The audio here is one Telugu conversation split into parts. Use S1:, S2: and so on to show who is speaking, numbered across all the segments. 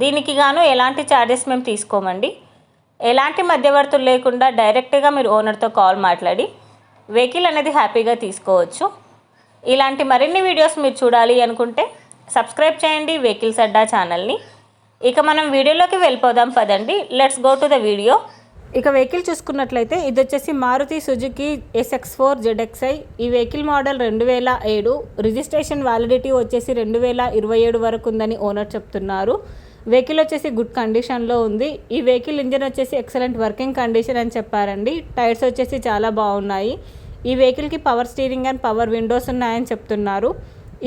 S1: దీనికి గాను ఎలాంటి ఛార్జెస్ మేము తీసుకోమండి. ఎలాంటి మధ్యవర్తులు లేకుండా డైరెక్ట్గా మీరు ఓనర్తో కాల్ మాట్లాడి వెహికల్ అనేది హ్యాపీగా తీసుకోవచ్చు. ఇలాంటి మరిన్ని వీడియోస్ మీరు చూడాలి అనుకుంటే సబ్స్క్రైబ్ చేయండి వెహికల్స్ అడ్డా ఛానల్ని ఇక మనం వీడియోలోకి వెళ్ళిపోదాం పదండి. Let's go to the video
S2: ఇక వెహికల్ చూసుకున్నట్లయితే ఇది వచ్చేసి Maruti Suzuki SX four ZXI ఈ వెహికల్ మోడల్ రెండు వేల ఏడు. రిజిస్ట్రేషన్ వ్యాలిడిటీ వచ్చేసి రెండు వేల ఇరవై ఏడు వరకు ఉందని ఓనర్ చెప్తున్నారు. వెహికల్ వచ్చేసి గుడ్ కండిషన్లో ఉంది. ఈ వెహికల్ ఇంజన్ వచ్చేసి ఎక్సలెంట్ వర్కింగ్ కండిషన్ అని చెప్పారండి. టైర్స్ వచ్చేసి చాలా బాగున్నాయి. ఈ వెహికల్కి power steering and power windows ఉన్నాయని చెప్తున్నారు.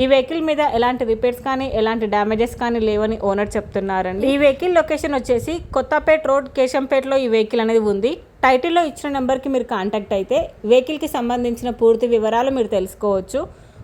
S2: ఈ వెహికల్ మీద ఎలాంటి రిపేర్స్ కానీ ఎలాంటి డ్యామేజెస్ కానీ లేవని ఓనర్ చెప్తున్నారండి. ఈ వెహికల్ లొకేషన్ వచ్చేసి కొత్తపేట్ రోడ్ కేశంపేటలో ఈ వెహికల్ అనేది ఉంది. టైటిల్లో ఇచ్చిన నెంబర్కి మీరు కాంటాక్ట్ అయితే వెహికల్కి సంబంధించిన పూర్తి వివరాలు మీరు తెలుసుకోవచ్చు.